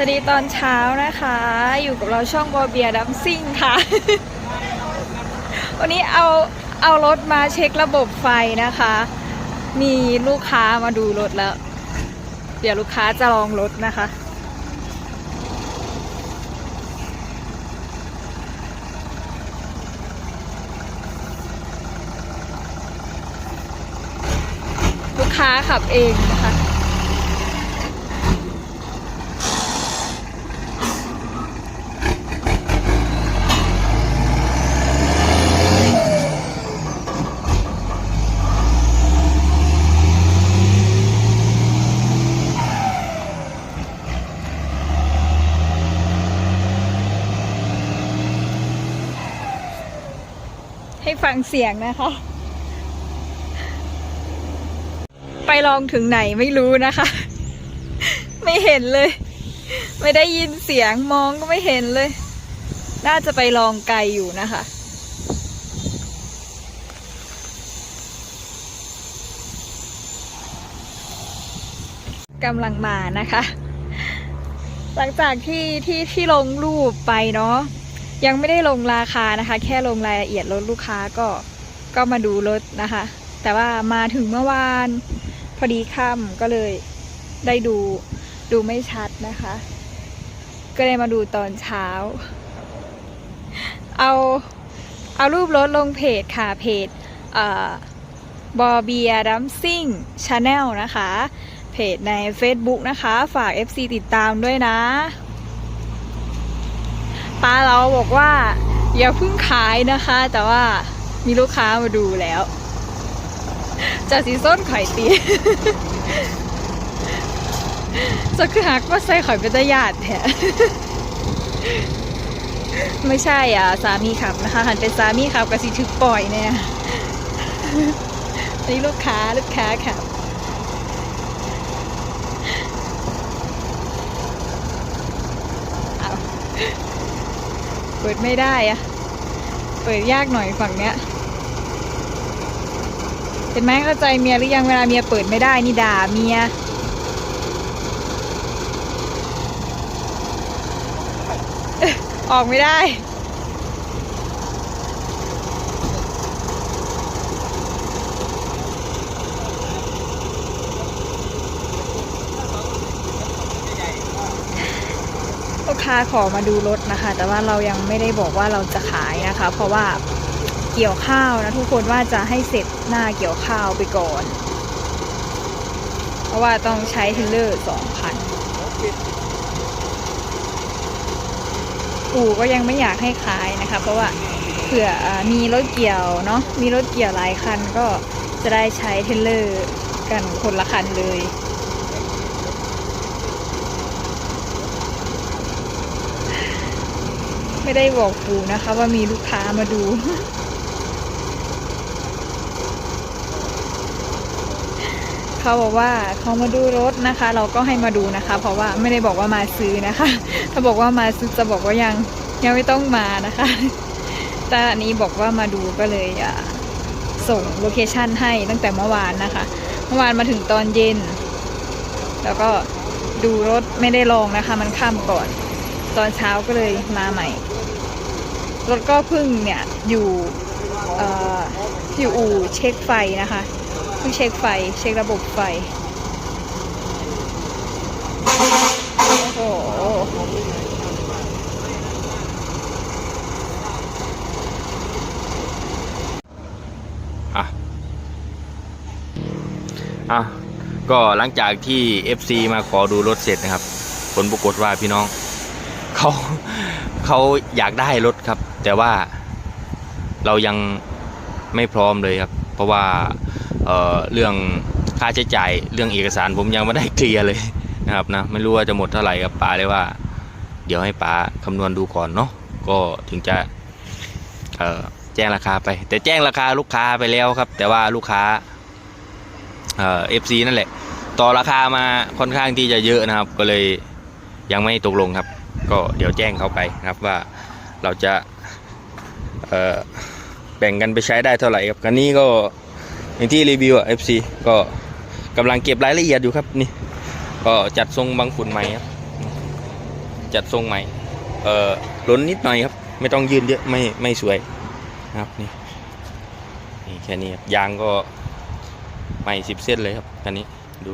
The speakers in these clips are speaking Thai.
วัสดีตอนเช้านะคะ อยู่กับเราช่องบอเบียดัมซิ่งค่ะ วันนี้เอาเอารถมาเช็คระบบไฟนะคะ มีลูกค้ามาดูรถแล้ว เดี๋ยวลูกค้าจะลองรถนะคะ ลูกค้าขับเองนะคะ ฟังเสียงนะคะ ไปลองถึงไหนไม่รู้นะคะ ไม่เห็นเลย ไม่ได้ยินเสียงมองก็ไม่เห็นเลย น่าจะไปลองไกลอยู่นะคะกำลังมานะคะ หลังจากที่ที่ที่ลงรูปไปเนาะ ยังไม่ได้ลงราคานะคะ แค่ลงรายละเอียดรถลูกค้าก็ก็มาดูรถนะคะ แต่ว่ามาถึงเมื่อวาน พอดีค่ำก็เลยได้ดูดูไม่ชัดนะคะ ก็เลยมาดูตอนเช้า เอาเอารูปรถลงเพจค่ะเพจบอเบียดัมซิ่งชาแนลนะคะ เพจใน Facebook นะคะ ฝาก FC ติดตามด้วยนะ ตาเราบอกว่าอย่าเพิ่งขายนะคะ แต่ว่ามีลูกค้ามาดูแล้วจะสีส้นไข่ตีจะคือหักว่าใส่ข่อยเป็นตญาติแท้ไม่ใช่อะสามีขับนะคะ หันเป็นสามีขับกับสิถึกปล่อยเนี่ยนี่ลูกค้าลูกค้าขับ เอาเปิดไม่ได้อะเปิดยากหน่อยฝั่งเนี้ยเห็นไหมเข้าใจเมียหรือยังเวลาเมียเปิดไม่ได้นี่ด่าเมียออกไม่ได้าขอมาดูรถนะคะ แต่ว่าเรายังไม่ได้บอกว่าเราจะขายนะคะ เพราะว่าเกี่ยวข้าวนะทุกคนว่าจะให้เสร็จหน้าเกี่ยวข้าวไปก่อน เพราะว่าต้องใช้เทรลเลอร์สองคันปู่ก็ยังไม่อยากให้ขายนะคะ เพราะว่าเผื่ออมีรถเกี่ยวเนาะมีรถเกี่ยวหลายคันก็จะได้ใช้เทรลเลอร์กันคนละคันเลย ไม่ได้บอกปู่นะคะ ว่ามีลูกค้ามาดู เขาบอกว่าเขามาดูรถนะคะ เราก็ให้มาดูนะคะ เพราะว่าไม่ได้บอกว่ามาซื้อนะคะ ถ้าบอกว่ามาซื้อจะบอกว่ายังยังไม่ต้องมานะคะ แต่อันนี้บอกว่ามาดูก็เลยส่งโลเคชันให้ตั้งแต่เมื่อวานนะคะ เมื่อวานมาถึงตอนเย็น แล้วก็ดูรถไม่ได้ลองนะคะ มันค่ำก่อน ตอนเช้าก็เลยมาใหม่ รถก็พิ่งเนี่ยอยู่อออยู่อู่เช็คไฟนะคะเพิ่งเช็คไฟเช็คระบบไฟ โอ้โหอะอะก็หลังจากที่ FC มาขอดูรถเสร็จนะครับ ผลปรากฏว่าพี่น้อง เขาเขาอยากได้รถครับ แต่ว่าเรายังไม่พร้อมเลยครับ เพราะว่าเเรื่องค่าใช้จ่ายเรื่องเอกสารผมยังไม่ได้เคลียร์เลยนะครับนะไม่รู้ว่าจะหมดเท่าไหร่ครับป้าเลยว่า เดี๋ยวให้ป้าคำนวณดูก่อนเนาะก็ถึงจะแจ้งราคาไป แต่แจ้งราคาลูกค้าไปแล้วครับ แต่ว่าลูกค้าเอฟซีนั่นแหละ ต่อราคามาค่อนข้างที่จะเยอะนะครับ ก็เลยยังไม่ตกลงครับ ก็เดี๋ยวแจ้งเขาไปนะครับว่าเราจะ แบ่งกันไปใช้ได้เท่าไหร่ครับคันนี้ก็อย่างที่รีวิวอะ FC ก็กำลังเก็บรายละเอียดอยู่ครับนี่ก็จัดทรงบางฝุ่นใหม่ครับจัดทรงใหม่เอ่อล้นนิดหน่อยครับ ไม่ต้องยืนเยอะไม่ไม่สวยนะครับนี่นี่แค่นี้ครับยางก็ใหม่สิบเส้นเลยครับคันนี้ดู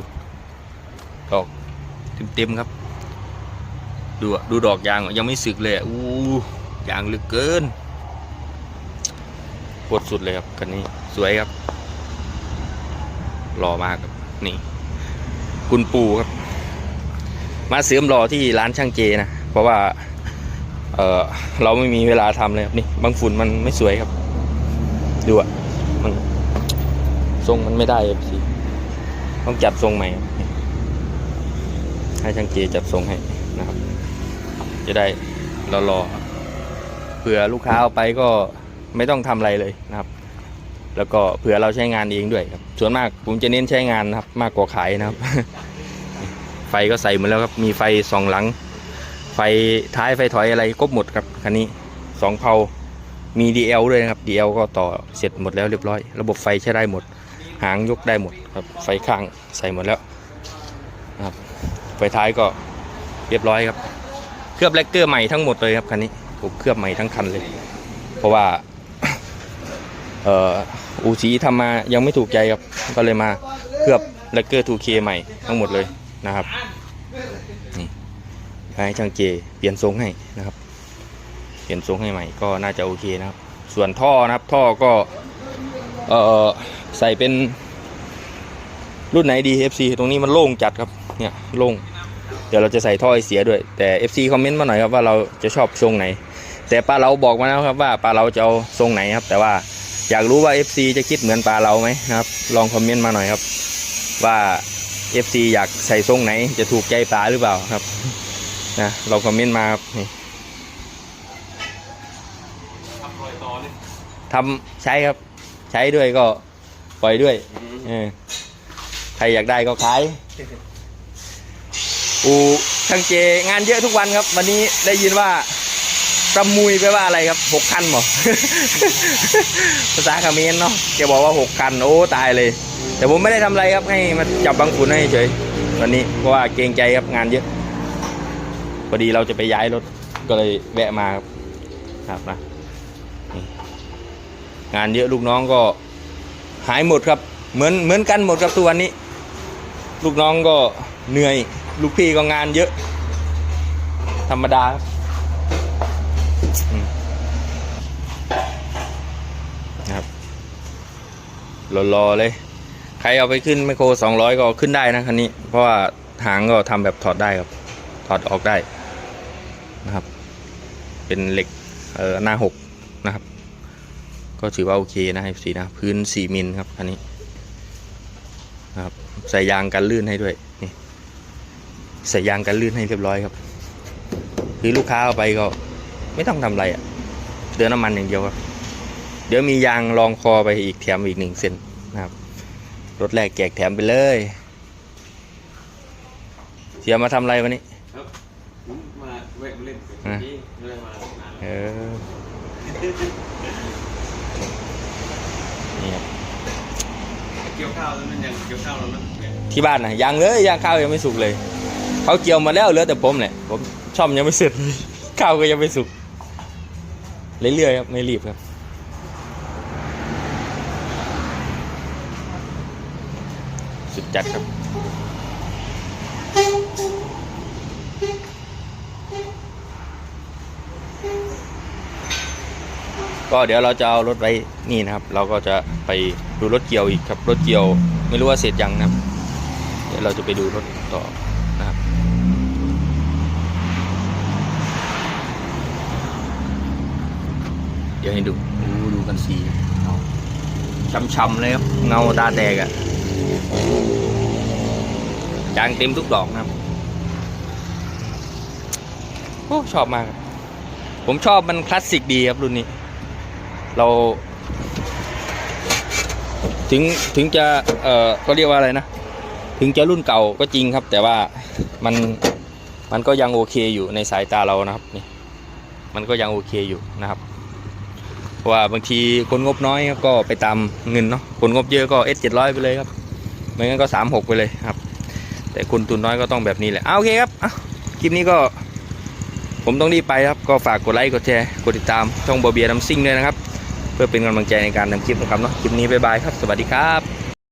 ดอกเต็มๆครับ ดูดูดอกยางยังไม่สึกเลยอะอู้ยางลึกเกิน ปวดสุดเลยครับคันนี้สวยครับหล่อมากครับนี่ คุณปูครับ มาเสริมหล่อที่ร้านช่างเจนะเพราะว่า เออเราไม่มีเวลาทำเลยครับนี่บางฝุ่นมันไม่สวยครับดูอะมันทรงมันไม่ได้ครับสิต้องจัดทรงใหม่ให้ช่างเจจัดทรงให้นะครับ จะได้รอๆเผื่อลูกค้าเอาไปก็ ไม่ต้องทำอะไรเลยนะครับ แล้วก็เผื่อเราใช้งานเองด้วยครับส่วนมากผมจะเน้นใช้งานนะครับ มากกว่าขายนะครับ ไฟก็ใส่หมดแล้วครับมีไฟสองหลัง ไฟท้ายไฟถอยอะไรครบหมดครับคันนี้สองเพามี DL ด้วยนะครับ DL ก็ต่อเสร็จหมดแล้วเรียบร้อย ระบบไฟใช้ได้หมด หางยกได้หมดครับ ไฟข้างใส่หมดแล้วนะครับไฟท้ายก็เรียบร้อยครับ เคลือบแลกเกอร์ใหม่ทั้งหมดเลยครับคันนี้ผมเคลือบใหม่ทั้งคันเลย เพราะว่า อูสีทำมายังไม่ถูกใจครับ ก็เลยมาเคลือบแลกเกอร์ 2K ใหม่ทั้งหมดเลยนะครับนี่ให้ช่างเจเปลี่ยนทรงให้นะครับ เปลี่ยนทรงให้ใหม่ก็น่าจะโอเคนะครับ ส่วนท่อนะครับท่อก็เอ่อใส่เป็นรุ่นไหนดี FC ตรงนี้มันโล่งจัดครับเนี่ยโล่งเดี๋ยวเราจะใส่ท่อไอเสียด้วย แต่ FC คอมเมนต์มาหน่อยครับว่าเราจะชอบทรงไหน แต่ปลาเราบอกมาแล้วครับว่าปลาเราจะเอาทรงไหนครับ แต่ว่า อยากรู้ว่า FC จะคิดเหมือนปลาเราไหมนะครับ ลองคอมเมนต์มาหน่อยครับ ว่า FC อยากใส่ทรงไหน จะถูกใจปลาหรือเปล่าครับนะลองคอมเมนต์มาครับนี่ทำใช้ครับ ใช้ด้วยก็ปล่อยด้วยเออใครอยากได้ก็ขายอูช่างเจงานเยอะทุกวันครับ วันนี้ได้ยินว่า ประมุยไปลว่าอะไรครับหกคันหรอภาษาเขมรเนาะแกบอกว่าหกคันโอ้ตายเลย แต่ผมไม่ได้ทำอะไรครับให้มาจับบางฝุ่นให้เฉยวันนี้เพราะว่าเกรงใจครับงานเยอะพอดีเราจะไปย้ายรถก็เลยแวะมาครับครับนะงานเยอะลูกน้องก็หายหมดครับ เหมือนเหมือนกันหมดครับทุกวันนี้ ลูกน้องก็เหนื่อย ลูกพี่ก็งานเยอะ ธรรมดาครับอืมนะครับ รอๆเลย ใครเอาไปขึ้นไมโครสองร้อยก็ขึ้นได้นะคันนี้ เพราะว่าหางก็ทำแบบถอดได้ครับ ถอดออกได้นะครับ เป็นเหล็กเอ่อหน้าหกนะครับ ก็ถือว่าโอเคนะ F4 นะ พื้น4มิลครับคันนี้นะครับใส่ยางกันลื่นให้ด้วยนี่ใส่ยางกันลื่นให้เรียบร้อยครับ คือลูกค้าเอาไปก็ไม่ต้องทำอะไรอะ่ะเดือนน้ำมันอย่างเดียวครับ เดี๋ยวมียางรองคอไปอีกแถมอีกหนึ่งเซนนะครับ รถแรกแจกแถมไปเลย เสียมาทำอะไรวันนี้ ครับผมมาแวะมาเล่นกับอะพี่ไม่ได้มานานเออ นี่ครับเกี่ยวข้าวแล้วมันยังเกี่ยวข้าวแล้วมันเนี่ยที่บ้านนะยังเลยยังข้าวยังไม่สุกเลย เขาเกี่ยวมาแล้วเหลือแต่ผมแหละผมช่อมยังไม่เสร็จเลยข้าวก็ยังไม่สุก เรื่อยๆครับไม่รีบครับ สุดจัดครับก็เดี๋ยวเราจะเอารถไว้นี่นะครับ เราก็จะไปดูรถเกี่ยวอีกครับ รถเกี่ยวไม่รู้ว่าเสร็จยังนะครับ เดี๋ยวเราจะไปดูรถต่อนะครับเดี๋ยวให้ดูดูดูกันสีเงาช้ำๆเลยครับเงาตาแตกอะ่ะ ยางเต็มทุกดอกนะครับโอ้ชอบมาก ผมชอบมันคลาสสิกดีครับรุ่นนี้ เรา ถึงถึงจะ เอ่อก็เรียกว่าอะไรนะ ถึงจะรุ่นเก่าก็จริงครับ แต่ว่ามันมันก็ยังโอเคอยู่ในสายตาเรานะครับนี่มันก็ยังโอเคอยู่นะครับว่าบางทีคนงบน้อยครับก็ไปตามเงินเนาะคนงบเยอะก็เอสเจ็ดร้อยไปเลยครับ ไม่งั้นก็สามหกไปเลยครับ แต่คนทุนน้อยก็ต้องแบบนี้แหละเอาโอเคครับอะคลิปนี้ก็ ผมต้องรีบไปครับ ก็ฝากกดไลค์กดแชร์กดติดตามช่องบอเบียน้ำซิ่งด้วยนะครับ เพื่อเป็นกำลังใจในการทำคลิปนะครับเนาะคลิปนี้บ๊ายบายครับ สวัสดีครับ